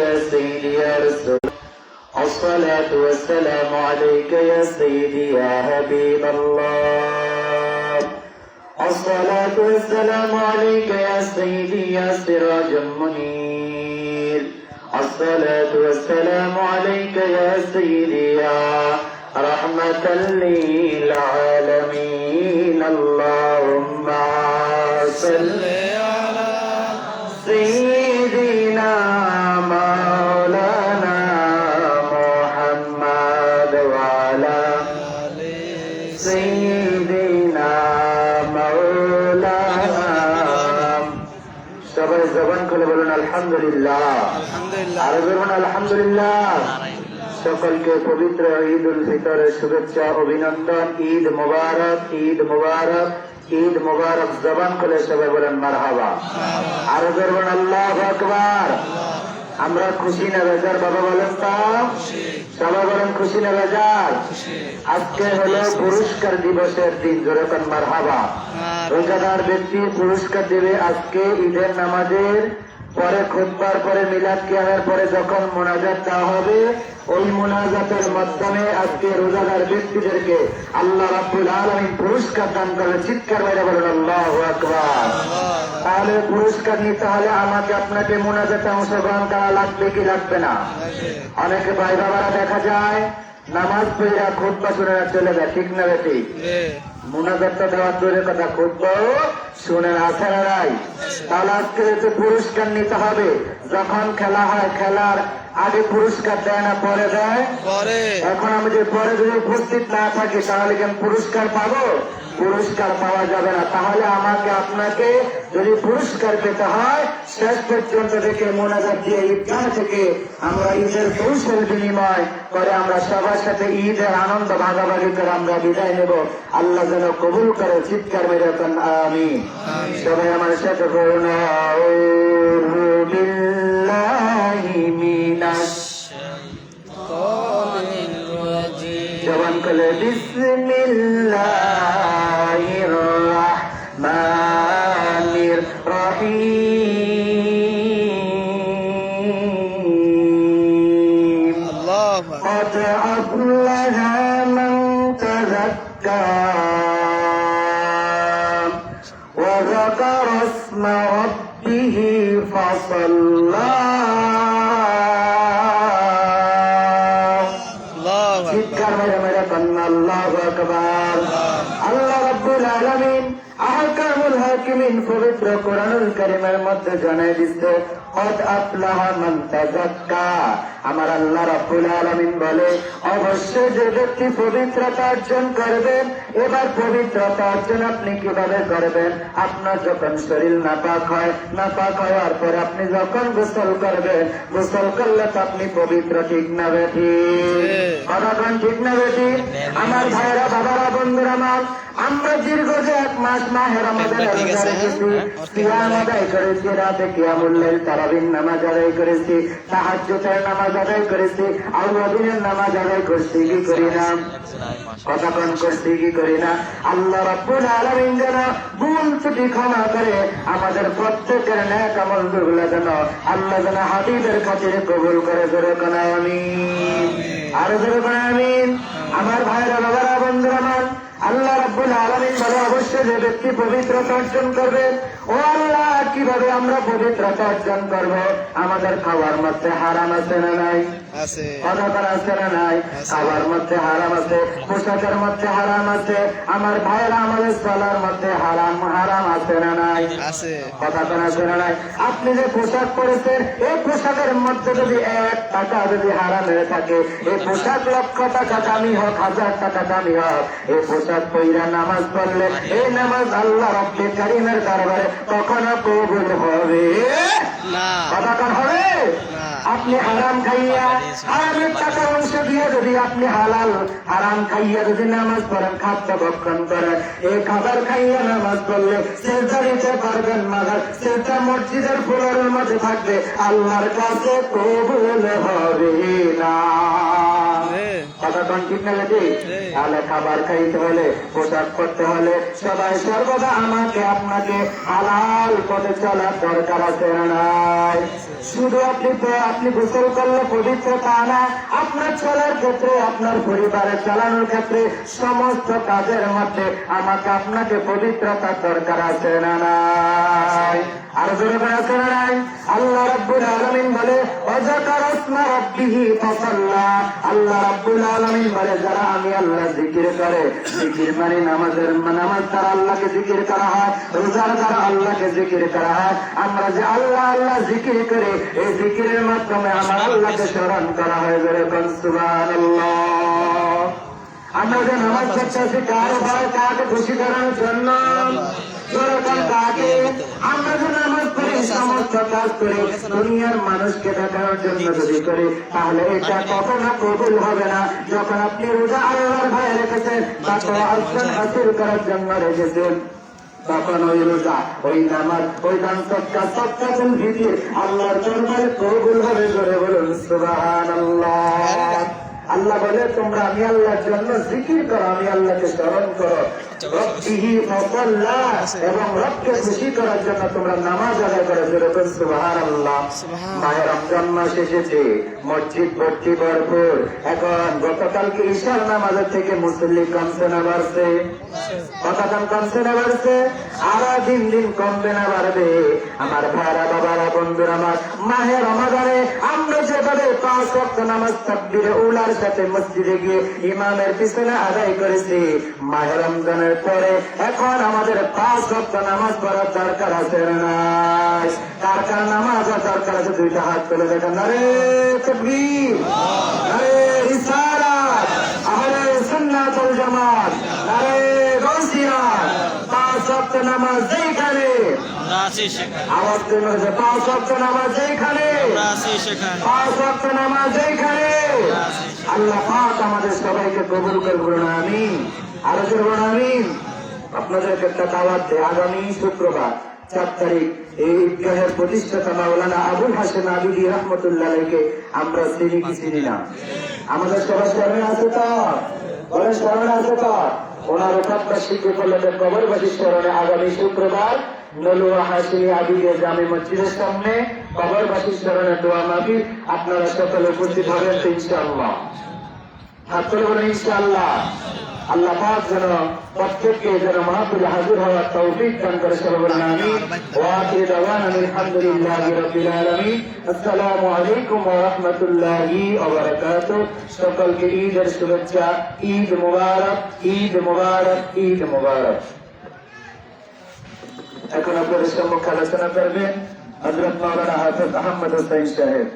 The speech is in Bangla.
يا سيدي يا رسول الصلاة والسلام عليك يا سيدي يا حبيب الله. الصلاة والسلام عليك يا سيدي يا سراج منير. الصلاة والسلام عليك يا سيدي يا رحمة للعالمين. اللهم صل على আলহামদুলিল্লাহ। আলহামদুলিল্লাহ। আরও বলুন আলহামদুলিল্লাহ। সকলকে পবিত্র ঈদ উল ফিতরের শুভেচ্ছা অভিনন্দন। ঈদ মোবারক ঈদ মোবারক ঈদ মোবারক জবান সবাই বলেন মারহাবা। আরও আল্লাহ আকবার। আমরা খুশি না বেজার বাবা বলেন তা? সবাই বলেন খুশি না বেজার? আজকে হলো পুরস্কার দিবসের দিন যেরকম মারহাবা। রোজাদার ব্যক্তি পুরস্কার দেবে আজকে ঈদের নামাজের পরে খুতবার পরে মিলাদ কিয়ামের পরে যখন মোনাজাত দেওয়া হবে, ওই মোনাজাতের মাধ্যমে আজকে রোজাদার ব্যক্তিদেরকে আল্লাহ রাব্বুল আলামিন পুরস্কার দান করবে চিৎকার মেরে বলেন, আল্লাহু আকবার। তাহলে পুরস্কার নিতে হলে আমাকে আপনাকে মোনাজাতে অংশগ্রহণ করা লাগবে কি লাগবে না? অনেকে ভাই বাবারা দেখা যায় নামাজ পড়িয়া খুব শুনে চলে যায় ঠিক না বেটি? মুনাজাতটা দেওয়ার দূরের কথা খুঁজব শুনে না নাই। তাহলে আজকে পুরস্কার নিতে হবে যখন খেলা হয় খেলার আগে পুরস্কার দেয় না পরে দেয়। এখন আমি যে পরে যদি উপস্থিত না থাকি তাহলে কি পুরস্কার পাবো? পুরস্কার পাওয়া যাবে না। তাহলে আমাকে আপনাকে যদি পুরস্কার পেতে হয় শেষ পর্যন্ত থেকে মোনাজাত দিয়ে ঈদগাহ থেকে আমরা ঈদের কৌশল বিনিময় করে আমরা সবার সাথে ঈদের আনন্দ ভাগাভাগি করে আমরা বিদায় নেব। আল্লাহ যেন কবুল করে চিৎকার মেরে আমি সবাই আমার সাথে করুন الشيطان الرجيم بسم الله الرحمن الرحيم. الله قد أفلح من تذكى وذكر اسم ربه فصلى চিৎকার মেরে মেরে কন্যা আল্লাহ আল্লাহ আলামিন আহকামুল হাকিমিন পবিত্র কোরআনুল কারীমের মধ্যে জানাই মান আমার আল্লাহ রাব্বুল আলামিন বলে, অবশ্যই যে ব্যক্তি পবিত্রতা অর্জন করবেন, এবার পবিত্রতা অর্জন আপনি কীভাবে করবেন? আপনার যখন শরীর নাপাক হয়, নাপাক হওয়ার পরে আপনি যখন গোসল করবেন, গোসল করলে তো আপনি পবিত্র ঠিক না বেঠি কতক্ষণ ঠিক না বেটি? আমার ভাইরা বাবারা বন্ধুরা আমার আমরা দীর্ঘ যে এক মাস মাহের আমাদের ঠিক আছে, হ্যাঁ? সিয়াম আদায় করেছি রাতে কিয়ামুল্লাইল তারাবিন নামাজ আদায় করেছি তাহাজ্জুদের নামাজ আদায় করেছি আউয়াদিনের নামাজ আদায় করছি কি করি না? কতক্ষণ করছি কি করি না? আল্লাহ রাব্বুল আলামিন যেন ভুল ত্রুটি ক্ষমা করে আমাদের প্রত্যেকের ন্যাক আমলগুলো যেন আল্লাহ যেন হাবিবের খাতিরে কবুল করে ধরে কোন আমিন। আরও ধরে কোন আমিন। আমার ভাইরা বাবারা বন্ধুরা আমার আল্লাহ রাব্বুল আলমিন বলে অবশ্যই যে ব্যক্তি পবিত্রতা অর্জন করবে, ও আল্লাহ, কীভাবে আমরা পবিত্রতা অর্জন করব? আমাদের খাওয়ার মধ্যে হারাম আছে না নাই? আছে। অনাকার আছে না নাই। খাবার মধ্যে হারাম আছে পোশাকের মধ্যে হারাম আছে আমার ভাইয়েরা আমাদের চলার মধ্যে হারাম হারাম আছে না নাই? আছে। কথা কোন আছে না নাই। আপনি যে পোশাক পরেছেন এই পোশাকের মধ্যে যদি এক টাকা যদি হারাম হয়ে থাকে এই পোশাক লক্ষ টাকা দামি হোক হাজার টাকা দামি হোক এই পোশাক পইরা নামাজ পড়লে এই নামাজ আল্লাহ রব্বে কারিমের দরবারে কখনো কবুল হবে? না। কথা হবে? আপনি হারাম খাইয়া হারামের টাকা অংশ দিয়ে যদি আপনি হালাল হারাম খাইয়া যদি নামাজ পড়েন খাদ্য ভক্ষণ করেন এই খাবার খাইয়া নামাজ পড়লে সেটা দিতে পারবেন মাদার সেটা মসজিদের ফুলের মধ্যে থাকবে আল্লাহর কাছে কবুল হবে না। তাহলে খাবার খাইতে হলে করতে হলে সবাই সর্বদা আমাকে, আপনাকে হালাল পথে চলার দরকার আছে শুধু আপনি আপনি গোসল করলে পবিত্র তা না, আপনার চলার ক্ষেত্রে, আপনার পরিবারের চালানোর ক্ষেত্রে সমস্ত কাজের মধ্যে আমাকে, আপনাকে পবিত্রতার দরকার আছে না আর দরকার আছে না নাই? আল্লাহ রাব্বুল আলামিন বলে অজাকার জিকির করে, জিকির মানে নামাজের নামাজ দ্বারা আল্লাহকে জিকির করা হয়, রোজার দ্বারা আল্লাহকে জিকির করা হয়। আমরা যে আল্লাহ আল্লাহ জিকির করে জিকিরের মাধ্যমে আমার আল্লাহকে স্মরণ করা হয় আমরা যে নামাজ পড়তেছি কার ভয় কাকে খুশি দুনিয়ার মানুষকে রোজা আল্লাহর করার জন্য তখন ওই রোজা, ওই নামাজ, ওই দান সৎকার সৎকার ভিতির আল্লাহর দরবারে কবুল হবে করে বলুন আল্লাহ বলে তোমরা আমি আল্লাহর জন্য জিকির করো আমি আল্লাহকে স্মরণ করো। রব্বিহি এবং খুশি করার জন্য তোমরা নামাজ আদায় করো যেরকম সুবাহান আল্লাহ মায়ের রমজান মাস এসেছে মসজিদ ভর্তি ভরপুর এখন গতকালকে ঈশার নামাজের থেকে মুসল্লি কমছে না বাড়ছে কতক্ষণ কমছে না বাড়ছে আরও দিন দিন কমবে না বাড়বে আমার ভাইরা বাবারা বন্ধুরা আমার রমাদানে আমরা যেভাবে পাঁচ নামাজ উলার সাথে মসজিদে গিয়ে ইমামের পিছনে আদায় করেছি মাহে রমজানের পরে এখন আমাদের পাঁচ ওয়াক্ত নামাজ পড়ার দরকার আছে নাই? কার কার নামাজ আর দরকার আছে দুইটা হাত তুলে দেখেন। আরে তকবীর আরে রিসালাত আহলে সুন্নাত ওয়াল জামাত আরে গৌসিয়াত পাঁচ ওয়াক্ত নামাজ যেখানে আমরা আছি সেখানে। আওয়াজ তুলে বলেছে, পাঁচ ওয়াক্ত নামাজ যেখানে আমরা আছি সেখানে। পাঁচ ওয়াক্ত নামাজ যেখানে আল্লাহ পাক আমাদের সবাইকে কবুল করব না আমি আরও করব না আমি আপনাদেরকে একটা আগামী শুক্রবার, চার তারিখ, এই ঈদগাহের প্রতিষ্ঠাতা মাওলানা আবুল হাসেন আবিদি রহমতুল্লাহকে আমরা চিনি কি আমাদের সবার স্মরণে আছে তো? স্মরণে আছে তো? ওনার উপাত্তাশিক উপলক্ষে কবরবাসীর স্মরণে আগামী শুক্রবার নলুয়া হাসিনী আবিদের জামে মসজিদের সামনে কবরবাসীর স্মরণে দোয়া মাফি আপনারা সকলে উপস্থিত হবেন ইনশাআল্লাহ। হাত করে বলেন, ইনশাআল্লাহ। আল্লাহ পাক যেন প্রত্যেককে যেন মাহফিলে হাজির হওয়ার তৌফিক দান করে সর্বনা আমি ওয়াকির দাওয়ান আমি আলহামদুলিল্লাহ রাব্বিল আলামিন। আসসালামু আলাইকুম ওয়া রাহমাতুল্লাহি ওয়া বারাকাতুহু। সকলকে ঈদের শুভেচ্ছা, ঈদ মুবারক ঈদ মুবারক ঈদ মুবারক। এখন আপনাদের সম্মুখে আলোচনা করবেন হযরত মাওলানা হাফেজ আহমদ হোসেন সাহেব।